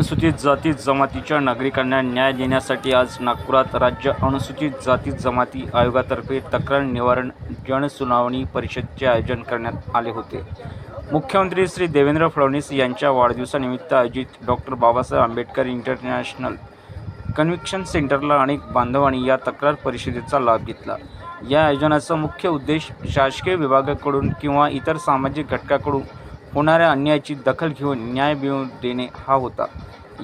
अनुसूचित जाती जमातीच्या नागरिकांना न्याय देण्यासाठी आज नागपुरात राज्य अनुसूचित जाती जमाती आयोगातर्फे तक्रार निवारण जनसुनावणी परिषदेचे आयोजन करण्यात आले होते. मुख्यमंत्री श्री देवेंद्र फडणवीस यांच्या वाढदिवसानिमित्त आयोजित doctor Babasaheb Ambedkar international convention सेंटरला अनेक बांधवांनी या तक्रार परिषदेचा लाभ घेतला. या आयोजनाचा मुख्य उद्देश शासकीय विभागाकडून किंवा इतर सामाजिक घटकाकडून होणाऱ्या अन्यायाची दखल घेऊन न्याय मिळवून देणे हा होता.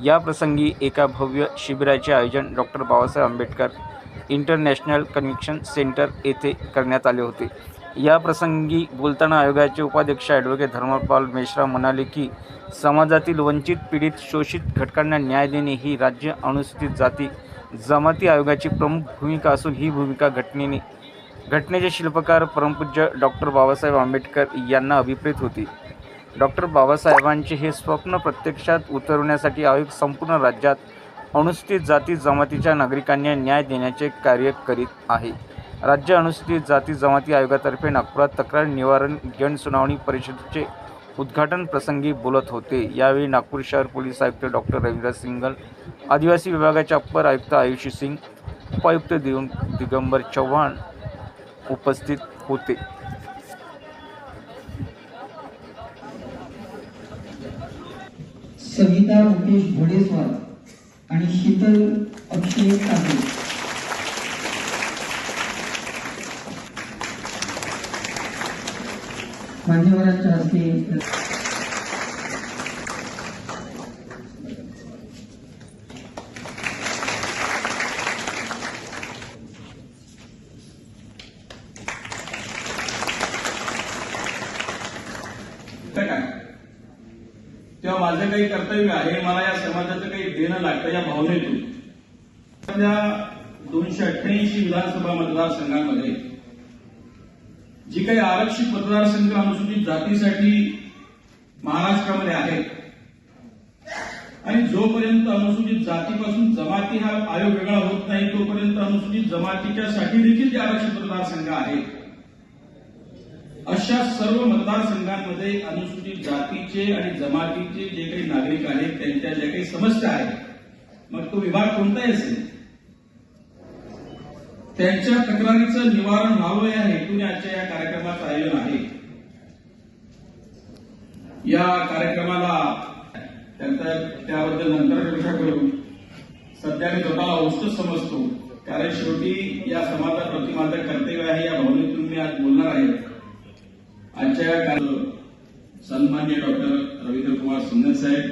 या प्रसंगी एका भव्य शिबिराचे आयोजन doctor Babasaheb Ambedkar international convention centre येथे करण्यात आले होते. या प्रसंगी बोलताना आयोगाचे उपाध्यक्ष ॲडव्होकेट धर्मपाल मेश्रा म्हणाले की समाजातील वंचित पीडित शोषित घटकांना न्याय देणे ही राज्य अनुसूचित जाती जमाती आयोगाची प्रमुख भूमिका असून ही भूमिका घटनेने घटनेचे शिल्पकार परमपूज्य डॉक्टर बाबासाहेब आंबेडकर यांना अभिप्रेत होती. डॉक्टर बाबासाहेबांचे हे स्वप्न प्रत्यक्षात उतरवण्यासाठी आयोग संपूर्ण राज्यात अनुसूचित जाती जमातीच्या नागरिकांना न्याय देण्याचे कार्य करीत आहे. राज्य अनुसूचित जाती जमाती आयोगातर्फे नागपुरात तक्रार निवारण जनसुनावणी परिषदेचे उद्घाटन प्रसंगी बोलत होते. यावेळी नागपूर शहर पोलीस आयुक्त डॉक्टर रवींद्र सिंगल आदिवासी विभागाचे अप्पर आयुक्त आयुषी सिंग उपायुक्त दिगंबर चव्हाण उपस्थित होते. सविता मुकेश घोडेस्वार आणि शीतल अक्षय ठाकरे मान्यवरांच्या हस्ते Thank you. किंवा माझं काही कर्तव्य आहे मला या समाजाचं काही देणं लागतं या भावनेतून. सध्या दोनशे अठ्ठ्याऐंशी विधानसभा मतदारसंघामध्ये जी काही आरक्षित मतदारसंघ अनुसूचित जातीसाठी महाराष्ट्रामध्ये आहेत आणि जोपर्यंत अनुसूचित जातीपासून जमाती हा आयोग वेगळा होत नाही तोपर्यंत अनुसूचित जमातीच्या साठी देखील जे आरक्षित मतदारसंघ आहेत. अशा सर्व मतदारसंघांमध्ये अनुसूचित जातीचे आणि जमातीचे जे काही नागरिक आहेत त्यांच्या ज्या काही समस्या आहेत मग तो विभाग कोणताही असेल त्यांच्या तक्रारीचं निवारण व्हावं या हेतूने आजच्या या कार्यक्रमाचं आयोजन आहे. या कार्यक्रमाला त्यांचा त्याबद्दल नंतर चर्चा करू. सध्या मी स्वतःला औषध समजतो. कारण शेवटी या समाजाप्रती माझं कर्तव्य आहे या भावनेतून मी आज बोलणार आहे. आजच्या या कार्य- सन्मान्य डॉक्टर रवींद्र कुमार सुंदर साहेब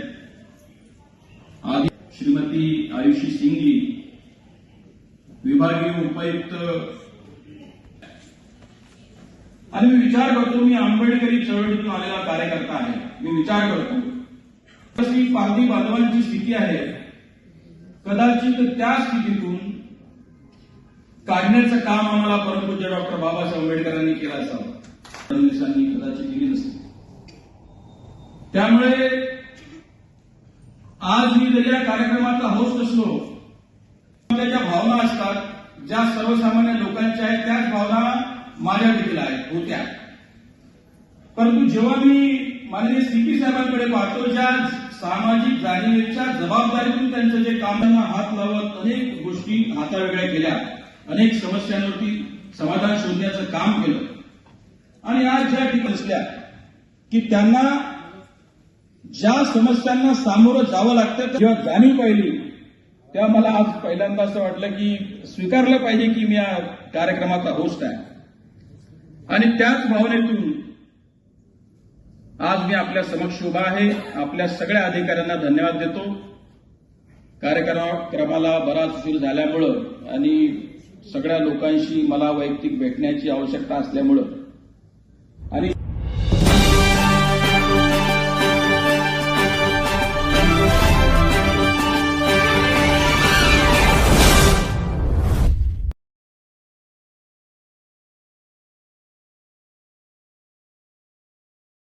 आधी श्रीमती आयुषी सिंगली विभागीय उपायुक्त आणि मी विचार करतो मी आंबेडकरी चळवळीतून आलेला कार्यकर्ता आहे. मी विचार करतो तशी पारधी बांधवांची स्थिती आहे. कदाचित त्या स्थितीतून काढण्याचं काम आम्हाला परमपूज्य डॉक्टर बाबासाहेब आंबेडकरांनी केलं असावं. फडणवीसांनी कदाचित दिली नसती. त्यामुळे आज मी जरी या कार्यक्रमाचा होस्ट असलो त्याच्या भावना असतात ज्या सर्वसामान्य लोकांच्या आहेत त्याच भावना माझ्या देखील आहेत होत्या. परंतु जेव्हा मी माननीय सीपी साहेबांकडे पाहतो ज्या सामाजिक जाणीवेच्या जबाबदारीतून त्यांचं जे काम त्यांना हात लावत अनेक गोष्टी हातावेगळ्या केल्या अनेक समस्यांवरती समाधान शोधण्याचं काम केलं आणि आज ज्या ठिकाणी दिसल्या की त्यांना ज्या समस्यांना सामोरं जावं लागतं जेव्हा जाणीव पाहिली तेव्हा मला आज पहिल्यांदा असं वाटलं की स्वीकारलं पाहिजे की मी या कार्यक्रमाचा होस्ट आहे. आणि त्याच भावनेतून आज मी आपल्या समक्ष उभा आहे. आपल्या सगळ्या अधिकाऱ्यांना धन्यवाद देतो. कार्यक्रमाला बराच उशीर झाल्यामुळं आणि सगळ्या लोकांशी मला वैयक्तिक भेटण्याची आवश्यकता असल्यामुळं आणि